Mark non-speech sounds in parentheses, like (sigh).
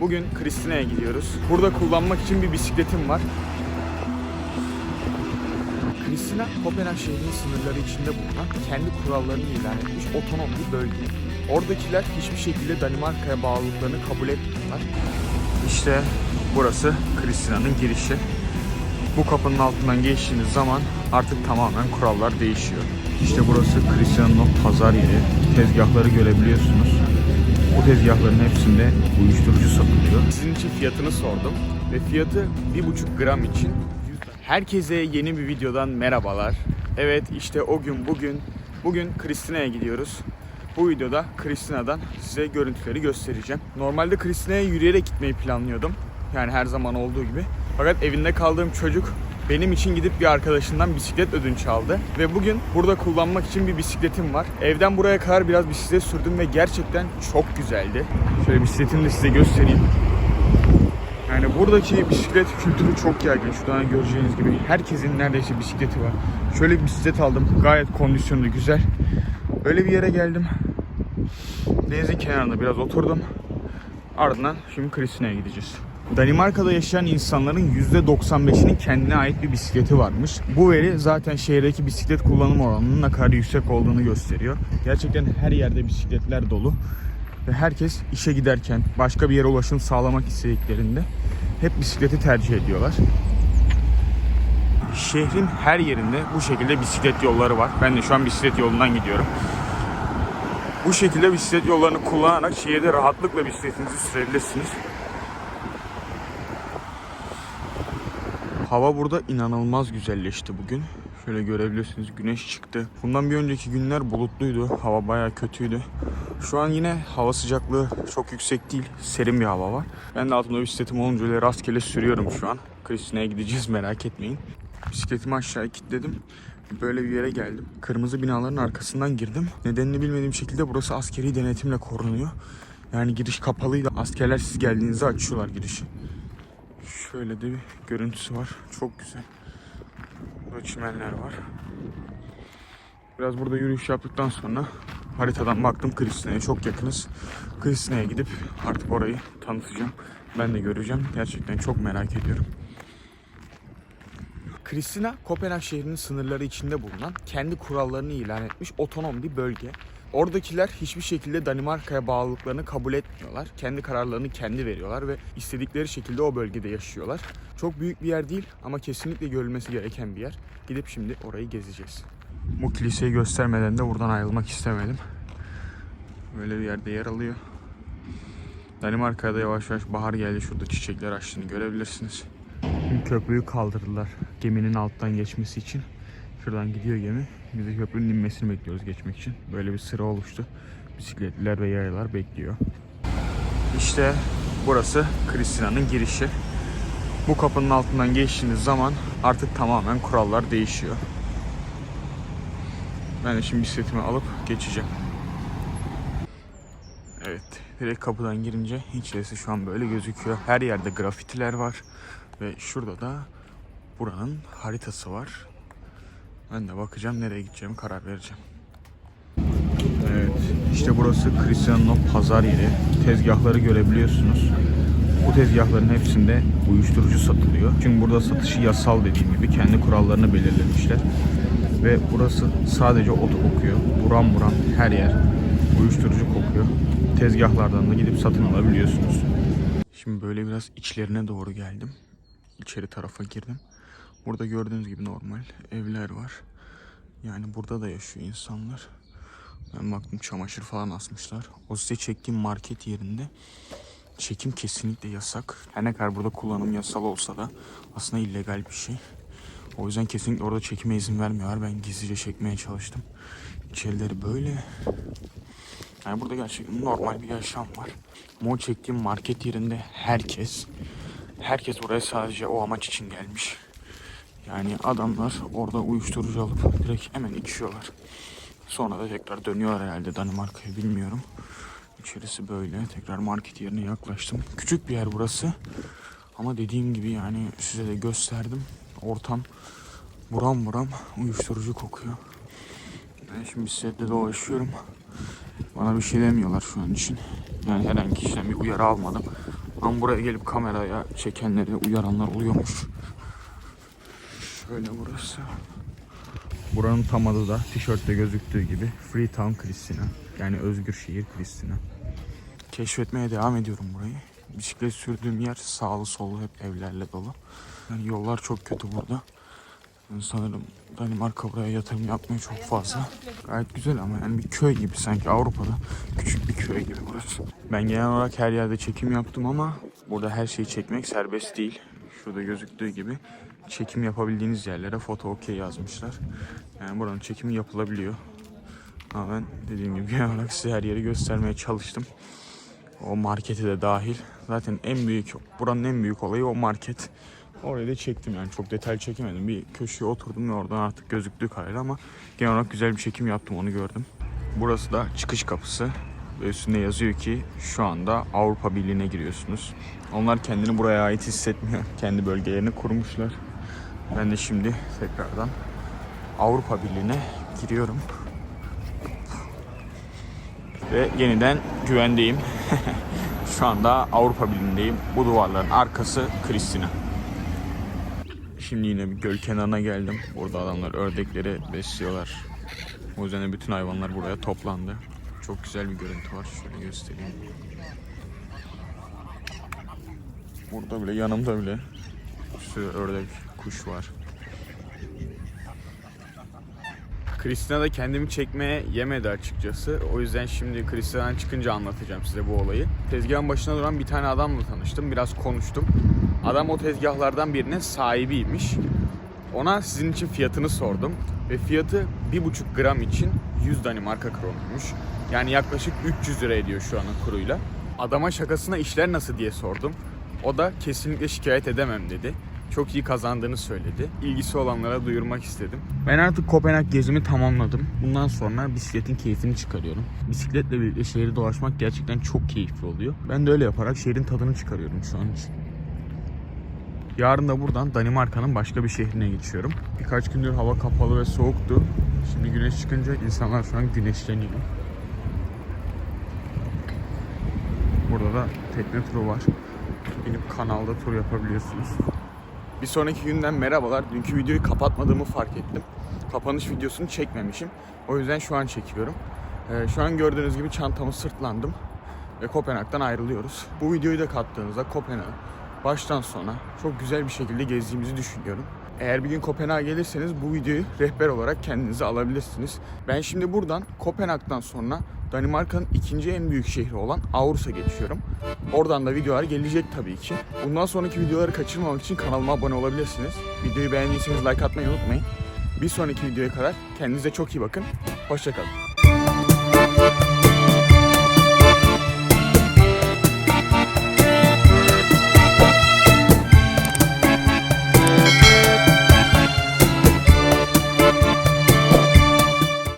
Bugün Kristina'ya gidiyoruz. Burada kullanmak için bir bisikletim var. Kristina, Kopenhag şehrinin sınırları içinde bulunan kendi kurallarını ilan etmiş otonom bir bölge. Oradakiler hiçbir şekilde Danimarka'ya bağlılıklarını kabul etmiyorlar. İşte burası Kristina'nın girişi. Bu kapının altından geçtiğiniz zaman artık tamamen kurallar değişiyor. İşte burası Kristina'nın pazar yeri. Tezgahları görebiliyorsunuz. Bu tezgahların hepsinde uyuşturucu satılıyor. Sizin için fiyatını sordum ve fiyatı 1,5 gram için. Herkese yeni bir videodan merhabalar. Evet işte o gün bugün, bugün Kristina'ya gidiyoruz. Bu videoda Kristina'dan size görüntüleri göstereceğim. Normalde Kristina'ya yürüyerek gitmeyi planlıyordum. Yani her zaman olduğu gibi. Fakat evinde kaldığım çocuk benim için gidip bir arkadaşından bisiklet ödünç aldı. Ve bugün burada kullanmak için bir bisikletim var. Evden buraya kadar biraz bisiklet sürdüm ve gerçekten çok güzeldi. Şöyle bisikletimi de size göstereyim. Yani buradaki bisiklet kültürü çok yaygın. Şuradan göreceğiniz gibi herkesin neredeyse bisikleti var. Şöyle bir bisiklet aldım. Gayet kondisyonu güzel. Öyle bir yere geldim. Denizin kenarında biraz oturdum. Ardından şimdi Kristina'ya gideceğiz. Danimarka'da yaşayan insanların %95'inin kendine ait bir bisikleti varmış. Bu veri zaten şehirdeki bisiklet kullanım oranının ne kadar yüksek olduğunu gösteriyor. Gerçekten her yerde bisikletler dolu. Ve herkes işe giderken, başka bir yere ulaşım sağlamak istediklerinde hep bisikleti tercih ediyorlar. Şehrin her yerinde bu şekilde bisiklet yolları var. Ben de şu an bisiklet yolundan gidiyorum. Bu şekilde bisiklet yollarını kullanarak şehirde rahatlıkla bisikletinizi sürebilirsiniz. Hava burada inanılmaz güzelleşti bugün. Şöyle görebilirsiniz güneş çıktı. Bundan bir önceki günler bulutluydu. Hava bayağı kötüydü. Şu an yine hava sıcaklığı çok yüksek değil. Serin bir hava var. Ben de altımda bisikletim olunca öyle rastgele sürüyorum şu an. Kristina'ya gideceğiz merak etmeyin. Bisikletimi aşağıya kilitledim. Böyle bir yere geldim. Kırmızı binaların arkasından girdim. Nedenini bilmediğim şekilde burası askeri denetimle korunuyor. Yani giriş kapalıydı. Askerler siz geldiğinizde açıyorlar girişi. Şöyle de bir görüntüsü var. Çok güzel. Burada çimenler var. Biraz burada yürüyüş yaptıktan sonra haritadan baktım Kristina'ya çok yakınız. Kristina'ya gidip artık orayı tanıtacağım. Ben de göreceğim. Gerçekten çok merak ediyorum. Kristina, Kopenhag şehrinin sınırları içinde bulunan, kendi kurallarını ilan etmiş otonom bir bölge. Oradakiler hiçbir şekilde Danimarka'ya bağlılıklarını kabul etmiyorlar. Kendi kararlarını kendi veriyorlar ve istedikleri şekilde o bölgede yaşıyorlar. Çok büyük bir yer değil ama kesinlikle görülmesi gereken bir yer. Gidip şimdi orayı gezeceğiz. Bu kiliseyi göstermeden de buradan ayrılmak istemedim. Böyle bir yerde yer alıyor. Danimarka'da da yavaş yavaş bahar geldi. Şurada çiçekler açtığını görebilirsiniz. Köprüyü kaldırdılar geminin alttan geçmesi için. Şuradan gidiyor gemi. Biz de köprünün inmesini bekliyoruz geçmek için. Böyle bir sıra oluştu. Bisikletliler ve yayalar bekliyor. İşte burası Kristina'nın girişi. Bu kapının altından geçtiğiniz zaman artık tamamen kurallar değişiyor. Ben de şimdi bisikletimi alıp geçeceğim. Evet, direkt kapıdan girince içerisi şu an böyle gözüküyor. Her yerde grafitiler var ve şurada da buranın haritası var. Ben de bakacağım nereye gideceğimi karar vereceğim. Evet, işte burası Cristiano'nun o pazar yeri. Tezgahları görebiliyorsunuz. Bu tezgahların hepsinde uyuşturucu satılıyor. Çünkü burada satışı yasal dediğim gibi kendi kurallarını belirlemişler. Ve burası sadece ot kokuyor. Buram buram her yer uyuşturucu kokuyor. Tezgahlardan da gidip satın alabiliyorsunuz. Şimdi böyle biraz içlerine doğru geldim. İçeri tarafa girdim. Burada gördüğünüz gibi normal evler var. Yani burada da yaşıyor insanlar. Ben baktım çamaşır falan asmışlar. O size çektiğim market yerinde çekim kesinlikle yasak. Her ne kadar burada kullanım yasal olsa da aslında illegal bir şey. O yüzden kesinlikle orada çekime izin vermiyorlar. Ben gizlice çekmeye çalıştım. İçerileri böyle. Yani burada gerçekten normal bir yaşam var. Ama o çektiğim market yerinde herkes herkes oraya sadece o amaç için gelmiş. Yani adamlar orada uyuşturucu alıp direkt hemen içiyorlar. Sonra da tekrar dönüyorlar herhalde Danimarka'ya bilmiyorum. İçerisi böyle. Tekrar market yerine yaklaştım. Küçük bir yer burası. Ama dediğim gibi yani size de gösterdim. Ortam buram buram uyuşturucu kokuyor. Ben şimdi bisikletle dolaşıyorum. Bana bir şey demiyorlar şu an için. Yani herhangi kişiden bir uyarı almadım. Ama buraya gelip kameraya çekenleri uyaranlar oluyormuş. Şöyle burası. Buranın tam adı da tişörtte gözüktüğü gibi Freetown Christina. Yani özgür şehir Christina. Keşfetmeye devam ediyorum burayı. Bisiklet sürdüğüm yer sağlı sollu hep evlerle dolu. Yani yollar çok kötü burada. Yani sanırım Danimarka buraya yatırım yapmıyor çok fazla. Gayet güzel ama yani bir köy gibi sanki Avrupa'da küçük köy gibi burası. Ben genel olarak her yerde çekim yaptım ama burada her şeyi çekmek serbest değil. Şurada gözüktüğü gibi çekim yapabildiğiniz yerlere foto okey yazmışlar. Yani buranın çekimi yapılabiliyor. Ama ben dediğim gibi genel olarak size her yeri göstermeye çalıştım. O marketi de dahil. Zaten en büyük, buranın en büyük olayı o market. Orayı da çektim yani çok detaylı çekemedim. Bir köşeye oturdum ve oradan artık gözüktüğü kadarıyla ama genel olarak güzel bir çekim yaptım onu gördüm. Burası da çıkış kapısı ve üstünde yazıyor ki şu anda Avrupa Birliği'ne giriyorsunuz. Onlar kendini buraya ait hissetmiyor. (laughs) Kendi bölgelerini kurmuşlar. Ben de şimdi tekrardan Avrupa Birliği'ne giriyorum. Ve yeniden güvendeyim. (laughs) Şu anda Avrupa Birliği'ndeyim. Bu duvarların arkası Kristina. Şimdi yine bir göl kenarına geldim. Burada adamlar ördekleri besliyorlar. O yüzden de bütün hayvanlar buraya toplandı. Çok güzel bir görüntü var. Şöyle göstereyim. Burada bile yanımda bile bir sürü ördek, kuş var. Kristina da kendimi çekmeye yemedi açıkçası. O yüzden şimdi Kristina'dan çıkınca anlatacağım size bu olayı. Tezgahın başına duran bir tane adamla tanıştım. Biraz konuştum. Adam o tezgahlardan birinin sahibiymiş. Ona sizin için fiyatını sordum. Ve fiyatı 1,5 gram için 100 Danimarka kronuymuş. Yani yaklaşık 300 lira ediyor şu anın kuruyla. Adama şakasına işler nasıl diye sordum. O da kesinlikle şikayet edemem dedi. Çok iyi kazandığını söyledi. İlgisi olanlara duyurmak istedim. Ben artık Kopenhag gezimi tamamladım. Bundan sonra bisikletin keyfini çıkarıyorum. Bisikletle birlikte şehri dolaşmak gerçekten çok keyifli oluyor. Ben de öyle yaparak şehrin tadını çıkarıyorum şu an için. Yarın da buradan Danimarka'nın başka bir şehrine geçiyorum. Birkaç gündür hava kapalı ve soğuktu. Şimdi güneş çıkınca insanlar şu an güneşleniyor. Burada da tekne turu var. Binip kanalda tur yapabiliyorsunuz. Bir sonraki günden merhabalar. Dünkü videoyu kapatmadığımı fark ettim. Kapanış videosunu çekmemişim. O yüzden şu an çekiyorum. Ee, şu an gördüğünüz gibi çantamı sırtlandım. Ve Kopenhag'dan ayrılıyoruz. Bu videoyu da kattığınızda Kopenhag baştan sona çok güzel bir şekilde gezdiğimizi düşünüyorum. Eğer bir gün Kopenhag'a gelirseniz bu videoyu rehber olarak kendinize alabilirsiniz. Ben şimdi buradan Kopenhag'dan sonra Danimarka'nın ikinci en büyük şehri olan Aarhus'a geçiyorum. Oradan da videolar gelecek tabii ki. Bundan sonraki videoları kaçırmamak için kanalıma abone olabilirsiniz. Videoyu beğendiyseniz like atmayı unutmayın. Bir sonraki videoya kadar kendinize çok iyi bakın. Hoşçakalın.